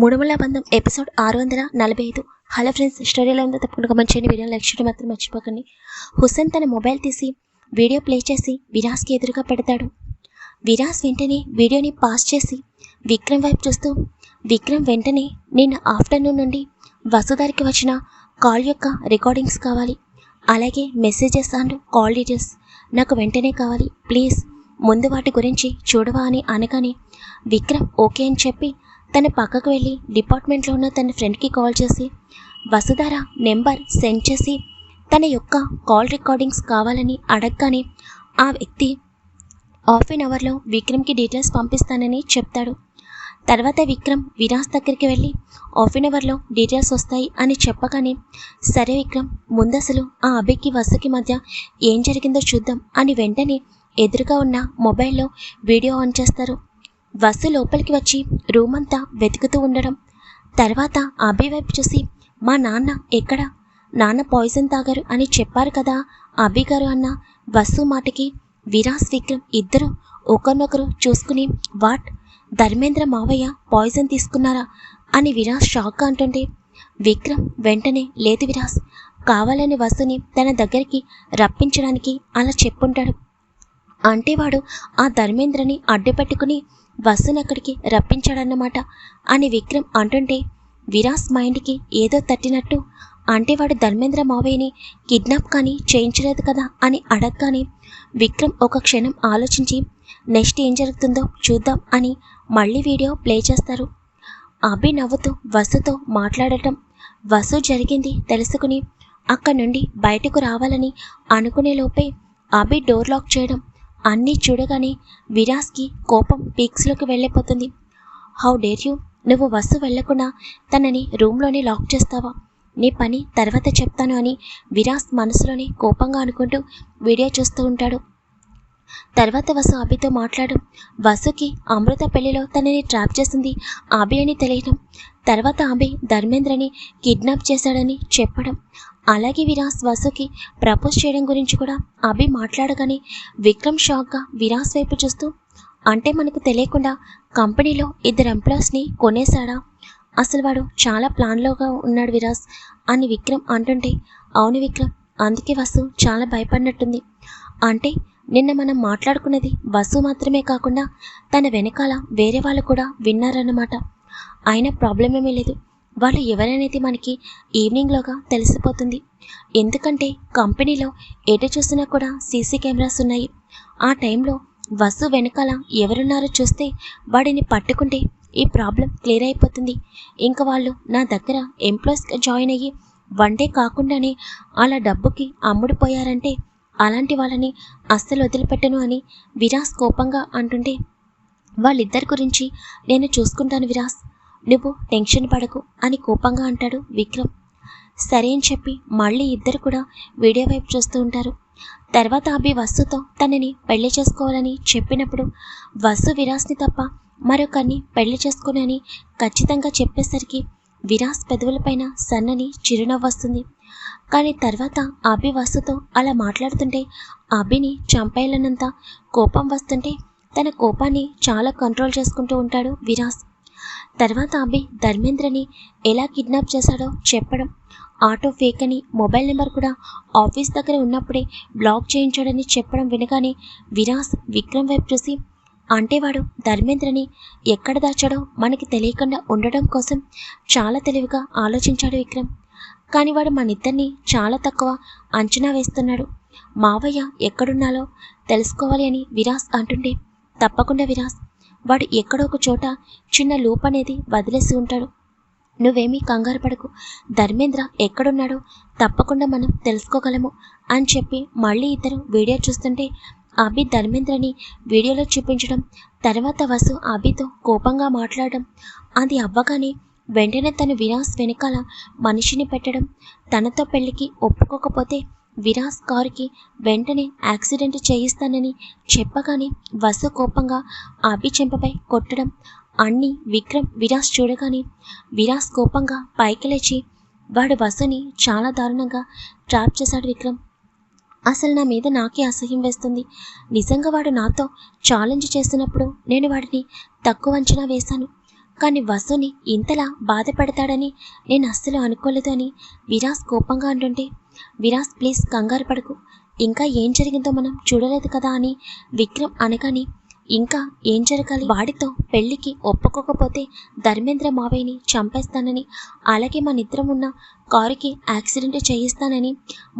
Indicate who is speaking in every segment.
Speaker 1: మూడుమల బంధం ఎపిసోడ్ ఆరు వందల నలభై ఐదు. హలో ఫ్రెండ్స్ స్టోరీలో ఉందో తప్పకుండా మంచి వీడియో లైక్ చేయడం మాత్రం మర్చిపోకండి. హుస్సేన్ తన మొబైల్ తీసి వీడియో ప్లే చేసి విరాస్కి ఎదురుగా పెడతాడు. విరాస్ వెంటనే వీడియోని పాస్ చేసి విక్రమ్ వైపు చూస్తూ విక్రమ్ వెంటనే నిన్న ఆఫ్టర్నూన్ నుండి వసుధారికి వచ్చిన కాల్ యొక్క రికార్డింగ్స్ కావాలి. అలాగే మెసేజెస్ అండ్ కాల్ డీటెయిల్స్ నాకు వెంటనే కావాలి. ప్లీజ్ ముందు వాటి గురించి చూడవా అని అనగానే విక్రమ్ ఓకే అని చెప్పి తన పక్కకు వెళ్ళి డిపార్ట్మెంట్లో ఉన్న తన ఫ్రెండ్కి కాల్ చేసి వసుధార నెంబర్ సెండ్ చేసి తన యొక్క కాల్ రికార్డింగ్స్ కావాలని అడగగానే ఆ వ్యక్తి హాఫ్ అన్ అవర్లో విక్రమ్కి డీటెయిల్స్ పంపిస్తానని చెప్తాడు. తర్వాత విక్రమ్ విరాస్ దగ్గరికి వెళ్ళి హాఫ్ అన్ అవర్లో డీటెయిల్స్ వస్తాయి అని చెప్పగానే సరే విక్రమ్ ముందసలు ఆ అభికి వసుకి మధ్య ఏం జరిగిందో చూద్దాం అని వెంటనే ఎదురుగా ఉన్న మొబైల్లో వీడియో ఆన్ చేస్తారు. వసు లోపలికి వచ్చి రూమ్ అంతా వెతుకుతూ ఉండడం. తర్వాత అభి వైపు చూసి మా నాన్న ఎక్కడ? నాన్న పాయిజన్ తాగారు అని చెప్పారు కదా అభి గారు అన్న వసు మాటకి. విరాస్ విక్రమ్ ఇద్దరు ఒకరినొకరు చూసుకుని వాట్? ధర్మేంద్ర మావయ్య పాయిజన్ తీసుకున్నారా? అని విరాస్ షాక్గా అంటుంటే విక్రమ్ వెంటనే లేదు విరాస్. కావాలని వసుని తన దగ్గరికి రప్పించడానికి అలా చెప్పుంటాడు. అంటే వాడు ఆ ధర్మేంద్రని అడ్డుపెట్టుకుని వసుని అక్కడికి రప్పించాడన్నమాట. అని విక్రమ్ అంటుంటే విరాస్ మైండ్కి ఏదో తట్టినట్టు అంటే వాడు ధర్మేంద్ర మావయ్యని కిడ్నాప్ కానీ చేయించలేదు కదా అని అడగగానే విక్రమ్ ఒక క్షణం ఆలోచించి నెక్స్ట్ ఏం జరుగుతుందో చూద్దాం అని మళ్ళీ వీడియో ప్లే చేస్తారు. అభి నవ్వుతూ వసుతో మాట్లాడటం వసు జరిగింది తెలుసుకుని అక్కడి నుండి బయటకు రావాలని అనుకునే లోపే అభి డోర్ లాక్ చేయడం అన్నీ చూడగానే విరాస్కి కోపం పీక్స్లోకి వెళ్ళిపోతుంది. How dare you? నువ్వు వస్తు వెళ్ళకుండా తనని రూమ్లోనే లాక్ చేస్తావా? నీ పని తర్వాత చెప్తాను అని విరాస్ మనసులోనే కోపంగా అనుకుంటూ వీడియో చూస్తూ ఉంటాడు. తర్వాత వసు అభితో మాట్లాడు. వసుకి అమృత పెళ్ళిలో తనని ట్రాప్ చేసింది అభి అని తెలియడం తర్వాత అభి ధర్మేంద్రని కిడ్నాప్ చేశాడని చెప్పడం. అలాగే విరాస్ వసుకి ప్రపోజ్ చేయడం గురించి కూడా అభి మాట్లాడగానే విక్రమ్ షాక్గా విరాస్ వైపు చూస్తూ అంటే మనకు తెలియకుండా కంపెనీలో ఇద్దరు ఎంప్లాయీస్ని కొనేశాడా? అసలు వాడు చాలా ప్లాన్లోగా ఉన్నాడు విరాస్ అని విక్రమ్ అంటుంటే అవును విక్రమ్ అందుకే వసు చాలా భయపడినట్టుంది. అంటే నిన్న మనం మాట్లాడుకున్నది వసు మాత్రమే కాకుండా తన వెనకాల వేరే వాళ్ళు కూడా విన్నారన్నమాట. అయినా ప్రాబ్లం ఏమీ లేదు. వాళ్ళు ఎవరనేది మనకి ఈవినింగ్లోగా తెలిసిపోతుంది. ఎందుకంటే కంపెనీలో ఎటు చూసినా కూడా సీసీ కెమెరాస్ ఉన్నాయి. ఆ టైంలో వసు వెనకాల ఎవరున్నారో చూస్తే వాడిని పట్టుకుంటే ఈ ప్రాబ్లం క్లియర్ అయిపోతుంది. ఇంకా వాళ్ళు నా దగ్గర ఎంప్లాయీస్గా జాయిన్ అయ్యి వన్ డే కాకుండానే అలా డబ్బుకి అమ్ముడుపోయారంటే అలాంటి వాళ్ళని అస్సలు వదిలిపెట్టను అని విరాస్ కోపంగా అంటుంటే వాళ్ళిద్దరి గురించి నేను చూసుకుంటాను విరాస్. నువ్వు టెన్షన్ పడకు అని కోపంగా అంటాడు విక్రమ్. సరే అని చెప్పి మళ్ళీ ఇద్దరు కూడా వీడియో వైపు చూస్తూ ఉంటారు. తర్వాత అభి వస్సుతో తనని పెళ్ళి చేసుకోవాలని చెప్పినప్పుడు వసు విరాస్ని తప్ప మరొకరిని పెళ్ళి చేసుకోనని ఖచ్చితంగా చెప్పేసరికి విరాస్ పెదవులపైన సన్నని చిరునవ్వు వస్తుంది. కానీ తర్వాత అభి వస్తుతో అలా మాట్లాడుతుంటే అభిని చంపేయాలన్నంత కోపం వస్తుంటే తన కోపాన్ని చాలా కంట్రోల్ చేసుకుంటూ ఉంటాడు విరాస్ తర్వాత అభి ధర్మేంద్రని ఎలా కిడ్నాప్ చేశాడో చెప్పడం. ఆటో ఫేక్ అని మొబైల్ నెంబర్ కూడా ఆఫీస్ దగ్గర ఉన్నప్పుడే బ్లాక్ చేయించాడని చెప్పడం వినగానే విరాస్ విక్రమ్ వైపు చూసి అంటే వాడు ధర్మేంద్రని ఎక్కడ దాచాడో మనకి తెలియకుండా ఉండడం కోసం చాలా తెలివిగా ఆలోచించాడు విక్రమ్. కానీ వాడు మనిద్దరిని చాలా తక్కువ అంచనా వేస్తున్నాడు. మావయ్య ఎక్కడున్నాలో తెలుసుకోవాలి అని విరాస్ అంటుండే. తప్పకుండా విరాస్ వాడు ఎక్కడో ఒక చోట చిన్న లూప్ అనేది వదిలేసి ఉంటాడు. నువ్వేమీ కంగారు పడకు. ధర్మేంద్ర ఎక్కడున్నాడో తప్పకుండా మనం తెలుసుకోగలము అని చెప్పి మళ్ళీ ఇద్దరు వీడియో చూస్తుంటే అభి ధర్మేంద్రని వీడియోలో చూపించడం తర్వాత వసు అభితో కోపంగా మాట్లాడడం అది అవ్వగానే వెంటనే తను వినాస్ వెనకాల మనిషిని పెట్టడం తనతో పెళ్ళికి ఒప్పుకోకపోతే విరాస్ కారుకి వెంటనే యాక్సిడెంట్ చేయిస్తానని చెప్పగానే వసు కోపంగా అభి చెంపపై కొట్టడం. అన్ని విక్రమ్ విరాస్ చూడగానే విరాస్ కోపంగా పైకి లేచి వాడు వసుని చాలా దారుణంగా ట్రాప్ చేశాడు విక్రమ్. అసలు నా మీద నాకే అసహ్యం వేస్తుంది. నిజంగా వాడు నాతో ఛాలెంజ్ చేసినప్పుడు నేను వాడిని తక్కువ అంచనా వేశాను. కానీ వసుని ఇంతలా బాధపడతాడని నేను అస్సలు అనుకోలేదు అని విరాస్ కోపంగా అంటుంటే విరాస్ ప్లీజ్ కంగారు పడకు. ఇంకా ఏం జరిగిందో మనం చూడలేదు కదా అని విక్రమ్ అనగాని ఇంకా ఏం జరగాలి? వాడితో పెళ్ళికి ఒప్పుకోకపోతే ధర్మేంద్ర మావయ్యని చంపేస్తానని అలాగే మా ఇద్దరం ఉన్న కారుకి యాక్సిడెంట్ చేయిస్తానని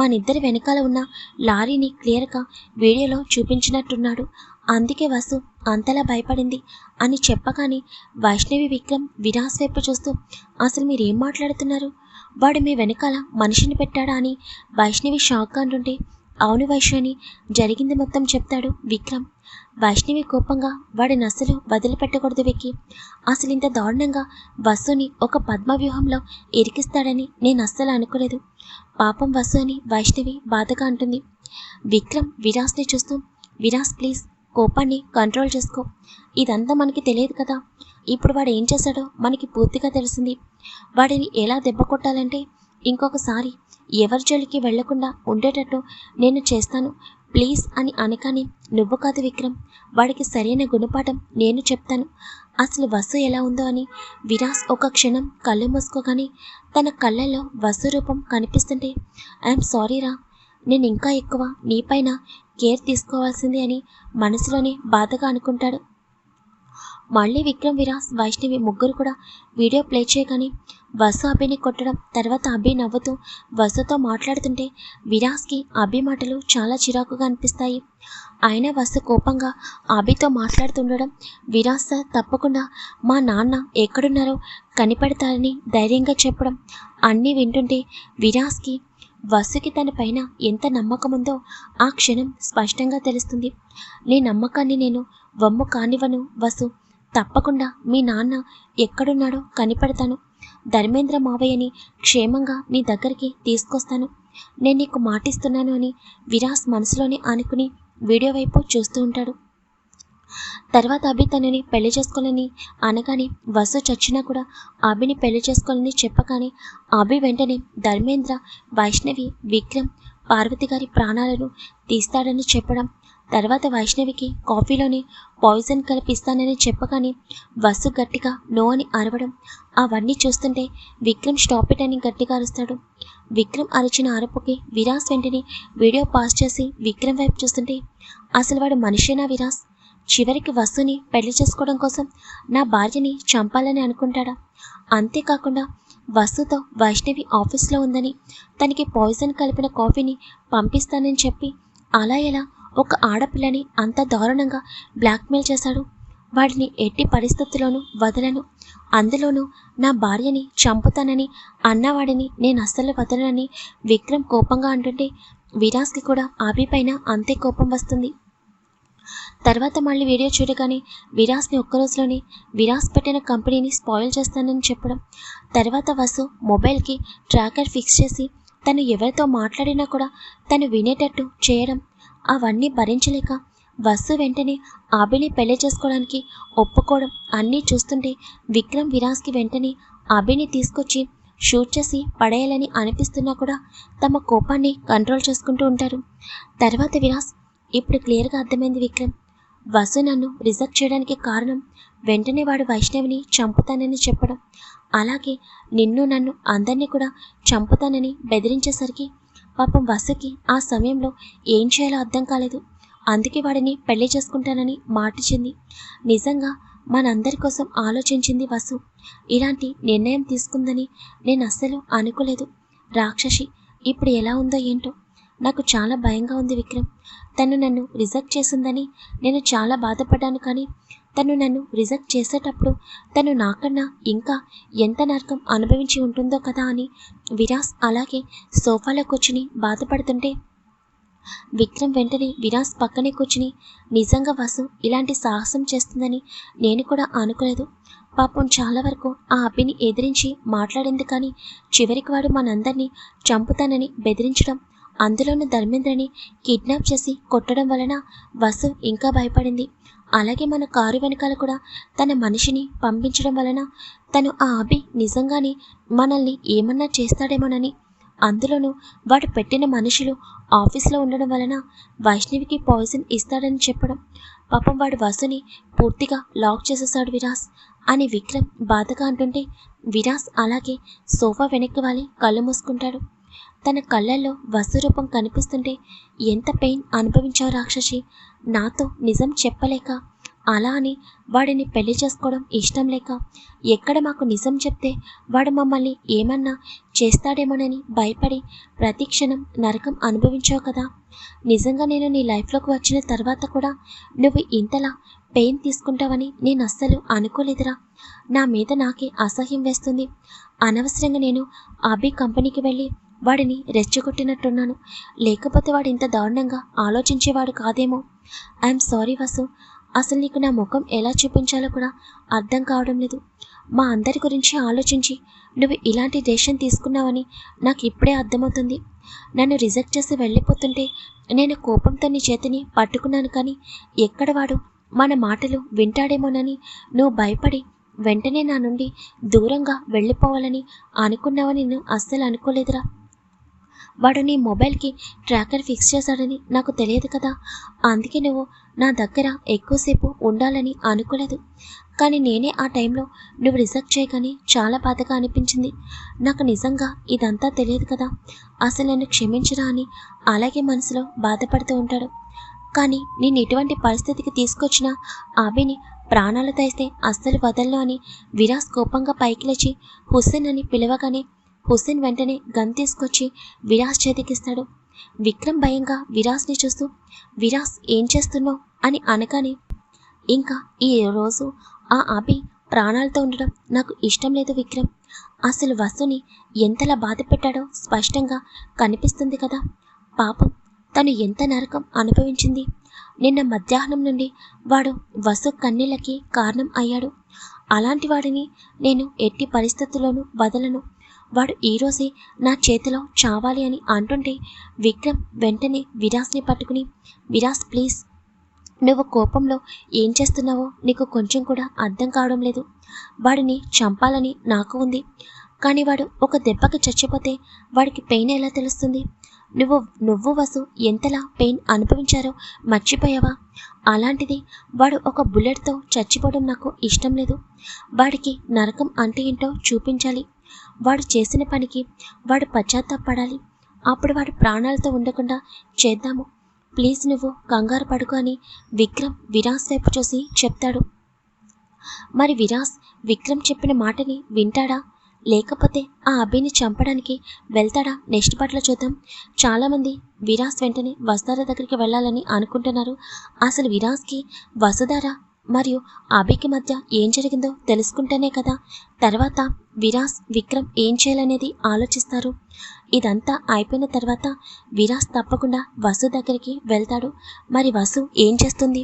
Speaker 1: మనిద్దరి వెనకాల ఉన్న లారీని క్లియర్గా వీడియోలో చూపించినట్టున్నాడు. అందుకే వసు అంతలా భయపడింది అని చెప్పగానే వైష్ణవి విక్రమ్ విరాస్ వైపు చూస్తూ అసలు మీరేం మాట్లాడుతున్నారు? వాడు మీ వెనకాల మనిషిని పెట్టాడా? అని వైష్ణవి షాక్ అంటుంటే అవును వైష్ణవి జరిగింది మొత్తం చెప్తాడు విక్రమ్. వైష్ణవి కోపంగా వాడిని అస్సలు వదిలిపెట్టకూడదు విక్కి. అసలు ఇంత దారుణంగా వసుని ఒక పద్మ వ్యూహంలో ఇరికిస్తాడని నేను అస్సలు అనుకోలేదు. పాపం వసు అని వైష్ణవి బాధగా అంటుంది. విక్రమ్ విరాస్ని చూస్తూ విరాస్ ప్లీజ్ కోపాన్ని కంట్రోల్ చేసుకో. ఇదంతా మనకి తెలియదు కదా. ఇప్పుడు వాడు ఏం చేశాడో మనకి పూర్తిగా తెలిసింది. వాడిని ఎలా దెబ్బ కొట్టాలంటే ఇంకొకసారి ఎవరి జోలికి వెళ్ళకుండా ఉండేటట్టు నేను చేస్తాను. ప్లీజ్ అని అనకాని నువ్వు కాదు విక్రమ్. వాడికి సరైన గుణపాఠం నేను చెప్తాను. అసలు వసు ఎలా ఉందో అని విరాస్ ఒక క్షణం కళ్ళు మూసుకోగానే తన కళ్ళల్లో వసు రూపం కనిపిస్తుంటే ఐఎమ్ సారీ రా. నేను ఇంకా ఎక్కువ నీపైన కేర్ తీసుకోవాల్సింది అని మనసులోనే బాధగా అనుకుంటాడు. మళ్ళీ విక్రమ్ విరాస్ వైష్ణవి ముగ్గురు కూడా వీడియో ప్లే చేయగానే వసు అభిని కొట్టడం తర్వాత అభి నవ్వుతూ వసుతో మాట్లాడుతుంటే విరాస్కి అభి మాటలు చాలా చిరాకుగా అనిపిస్తాయి. అయినా వసు కోపంగా అభితో మాట్లాడుతుండడం విరాస్ సార్ తప్పకుండా మా నాన్న ఎక్కడున్నారో కనిపెడతారని ధైర్యంగా చెప్పడం అన్నీ వింటుంటే విరాస్కి వసుకి తన పైన ఎంత నమ్మకం ఉందో ఆ క్షణం స్పష్టంగా తెలుస్తుంది. నీ నమ్మకాన్ని నేను వమ్ము కానివ్వను వసు. తప్పకుండా మీ నాన్న ఎక్కడున్నాడో కనిపెడతాను. ధర్మేంద్ర మావయ్యని క్షేమంగా నీ దగ్గరికి తీసుకొస్తాను. నేను నీకు మాటిస్తున్నాను అని విరాస్ మనసులోనే అనుకుని వీడియో వైపు చూస్తూ ఉంటాడు. తర్వాత అభి తనని పెళ్ళి చేసుకోవాలని అనగానే వసు చచ్చినా కూడా అభిని పెళ్ళి చేసుకోవాలని చెప్పగానే అభి వెంటనే ధర్మేంద్ర వైష్ణవి విక్రమ్ పార్వతి గారి ప్రాణాలను తీస్తాడని చెప్పడం తర్వాత వైష్ణవికి కాఫీలోని పాయిజన్ కలిపిస్తానని చెప్పగానే వసు గట్టిగా నో అని అరవడం అవన్నీ చూస్తుంటే విక్రమ్ స్టాప్ ఇట్ అని గట్టిగా అరుస్తాడు. విక్రమ్ అరిచిన అరుపుకి విరాస్ వెంటనే వీడియో పాస్ చేసి విక్రమ్ వైపు చూస్తుంటే అసలు వాడు మనిషేనా విరాస్? చివరికి వసుని పెళ్ళి చేసుకోవడం కోసం నా భార్యని చంపాలని అనుకుంటాడా? అంతేకాకుండా వసుతో వైష్ణవి ఆఫీస్లో ఉందని తనకి పాయిజన్ కలిపిన కాఫీని పంపిస్తానని చెప్పి అలా ఎలా ఒక ఆడపిల్లని అంత దారుణంగా బ్లాక్మెయిల్ చేశాడు? వాడిని ఎట్టి పరిస్థితుల్లోనూ వదలను. అందులోనూ నా భార్యని చంపుతానని అన్నవాడిని నేను అస్సలు వదలనని విక్రమ్ కోపంగా అంటుంటే విరాస్కి కూడా ఆబి పైన అంతే కోపం వస్తుంది. తర్వాత మళ్ళీ వీడియో చూడగానే విరాస్ని ఒక్క రోజులోనే విరాస్ పెట్టిన కంపెనీని స్పాయిల్ చేస్తానని చెప్పడం. తర్వాత వసు మొబైల్కి ట్రాకర్ ఫిక్స్ చేసి తను ఎవరితో మాట్లాడినా కూడా తను వినేటట్టు చేయడం. అవన్నీ భరించలేక వసు వెంటనే అభిని పెళ్ళి చేసుకోవడానికి ఒప్పుకోవడం అన్నీ చూస్తుంటే విక్రమ్ విరాస్కి వెంటనే అభిని తీసుకొచ్చి షూట్ చేసి పడేయాలని అనిపిస్తున్నా కూడా తమ కోపాన్ని కంట్రోల్ చేసుకుంటూ ఉంటారు. తర్వాత విరాస్ ఇప్పుడు క్లియర్గా అర్థమైంది విక్రమ్. వసు నన్ను రిజెక్ట్ చేయడానికి కారణం వెంటనే వాడు వైష్ణవిని చంపుతానని చెప్పడం. అలాగే నిన్ను నన్ను అందరినీ కూడా చంపుతానని బెదిరించేసరికి పాపం వసుకి ఆ సమయంలో ఏం చేయాలో అర్థం కాలేదు. అందుకే వాడిని పెళ్ళి చేసుకుంటానని మాటిచింది నిజంగా మనందరి కోసం ఆలోచించింది వసు. ఇలాంటి నిర్ణయం తీసుకుందని నేను అస్సలు అనుకోలేదు. రాక్షసి ఇప్పుడు ఎలా ఉందో ఏంటో నాకు చాలా భయంగా ఉంది విక్రమ్. తను నన్ను రిజెక్ట్ చేసిందని నేను చాలా బాధపడ్డాను కానీ తను నన్ను రిజెక్ట్ చేసేటప్పుడు తను నాకన్నా ఇంకా ఎంత నరకం అనుభవించి ఉంటుందో కదా అని విరాస్ అలాగే సోఫాలో కూర్చుని బాధపడుతుంటే విక్రమ్ వెంటనే విరాస్ పక్కనే కూర్చుని నిజంగా వసు ఇలాంటి సాహసం చేస్తుందని నేను కూడా అనుకోలేదు. పాపం చాలా వరకు ఆ అబ్బిని ఎదిరించి మాట్లాడింది కానీ చివరికి వాడు మనందరినీ చంపుతానని బెదిరించడం అందులోనూ ధర్మేంద్రని కిడ్నాప్ చేసి కొట్టడం వలన వసు ఇంకా భయపడింది. అలాగే మన కారు వెనకాల కూడా తన మనిషిని పంపించడం వలన తను ఆ అభి నిజంగానే మనల్ని ఏమన్నా చేస్తాడేమోనని. అందులోనూ వాడు పెట్టిన మనుషులు ఆఫీస్లో ఉండడం వలన వైష్ణవికి పాయిజన్ ఇస్తాడని చెప్పడం. పాపం వాడు వసుని పూర్తిగా లాక్ చేసేసాడు విరాస్ అని విక్రమ్ బాధగా అంటుంటే విరాస్ అలాగే సోఫా వెనక్కి వాలి కళ్ళు మూసుకుంటాడు. తన కళ్ళల్లో వసురూపం కనిపిస్తుంటే ఎంత పెయిన్ అనుభవించావు రాక్షసి? నాతో నిజం చెప్పలేక అలా అని వాడిని పెళ్ళి చేసుకోవడం ఇష్టం లేక ఎక్కడ మాకు నిజం చెప్తే వాడు మమ్మల్ని ఏమన్నా చేస్తాడేమోనని భయపడి ప్రతిక్షణం నరకం అనుభవించావు కదా? నిజంగా నేను నీ లైఫ్లోకి వచ్చిన తర్వాత కూడా నువ్వు ఇంతలా పెయిన్ తీసుకుంటావని నేను అస్సలు అనుకోలేదురా. నా మీద నాకే అసహ్యం వేస్తుంది. అనవసరంగా నేను అభి కంపెనీకి వెళ్ళి వాడిని రెచ్చగొట్టినట్టున్నాను. లేకపోతే వాడు ఇంత దారుణంగా ఆలోచించేవాడు కాదేమో. I'm sorry Vasu. అసలు నీకు నా ముఖం ఎలా చూపించాలో కూడా అర్థం కావడం లేదు. మా అందరి గురించి ఆలోచించి నువ్వు ఇలాంటి డెసిషన్ తీసుకున్నావని నాకు ఇప్పుడే అర్థమవుతుంది. నన్ను రిజెక్ట్ చేసి వెళ్ళిపోతుంటే నేను కోపంతో నీ చేతిని పట్టుకున్నాను కానీ ఎక్కడ వాడు? మన మాటలు వింటాడేమోనని నువ్వు భయపడి వెంటనే నా నుండి దూరంగా వెళ్ళిపోవాలని అనుకున్నావని నేను అస్సలు అనుకోలేదురా. వాడు నీ మొబైల్కి ట్రాకర్ ఫిక్స్ చేశాడని నాకు తెలియదు కదా. అందుకే నువ్వు నా దగ్గర ఎక్కువసేపు ఉండాలని అనుకోలేదు. కానీ నేనే ఆ టైంలో నువ్వు రిజెక్ట్ చేయగానే చాలా బాధగా అనిపించింది. నాకు నిజంగా ఇదంతా తెలియదు కదా. అసలు నన్ను క్షమించరా అని అలాగే మనసులో బాధపడుతూ ఉంటాడు. కానీ నేను ఎటువంటి పరిస్థితికి తీసుకొచ్చిన ఆబిని ప్రాణాలు తెస్తే అస్సలు వదలను అని విరాస్ కోపంగా పైకి లేచి హుస్సేన్ అని పిలవగానే హుస్సేన్ వెంటనే గన్ తీసుకొచ్చి విరాస్ చేతికిస్తాడు. విక్రమ్ భయంగా విరాస్ని చూస్తూ విరాస్ ఏం చేస్తున్నావు? అని అనగానే ఇంకా ఈ రోజు ఆ అభి ప్రాణాలతో ఉండడం నాకు ఇష్టం లేదు విక్రమ్. అసలు వసుని ఎంతలా బాధ పెట్టాడో స్పష్టంగా కనిపిస్తుంది కదా. పాపం తను ఎంత నరకం అనుభవించింది. నిన్న మధ్యాహ్నం నుండి వాడు వసు కన్నీళ్ళకి కారణం అయ్యాడు. అలాంటి వాడిని నేను ఎట్టి పరిస్థితుల్లోనూ వదలను. వాడు ఈరోజే నా చేతిలో చావాలి అని అంటుంటే విక్రమ్ వెంటనే విరాస్ని పట్టుకుని విరాస్ ప్లీజ్. నువ్వు కోపంలో ఏం చేస్తున్నావో నీకు కొంచెం కూడా అర్థం కావడం లేదు. వాడిని చంపాలని నాకు ఉంది. కానీ వాడు ఒక దెబ్బకి చచ్చిపోతే వాడికి పెయిన్ ఎలా తెలుస్తుంది? నువ్వు నువ్వు వసు ఎంతలా పెయిన్ అనుభవించారో మర్చిపోయావా? అలాంటిది వాడు ఒక బుల్లెట్తో చచ్చిపోవడం నాకు ఇష్టం లేదు. వాడికి నరకం అంటే ఏంటో చూపించాలి. వాడు చేసిన పనికి వాడు పశ్చాత్తాపడాలి. అప్పుడు వాడు ప్రాణాలతో ఉండకుండా చేద్దాము. ప్లీజ్ నువ్వు కంగారు పడుకో అని విక్రమ్ విరాస్ వైపు చూసి చెప్తాడు. మరి విరాస్ విక్రమ్ చెప్పిన మాటని వింటాడా? లేకపోతే ఆ అభిని చంపడానికి వెళ్తాడా? నెక్స్ట్ పాటలో చూద్దాం. చాలామంది విరాస్ వెంటనే వసుధార దగ్గరికి వెళ్ళాలని అనుకుంటున్నారు. అసలు విరాస్కి వసుధార మరియు అభికి మధ్య ఏం జరిగిందో తెలుసుకుంటేనే కదా. తర్వాత విరాస్ విక్రమ్ ఏం చేయాలనేది ఆలోచిస్తారు. ఇదంతా అయిపోయిన తర్వాత విరాస్ తప్పకుండా వసు దగ్గరికి వెళ్తాడు. మరి వసు ఏం చేస్తుంది?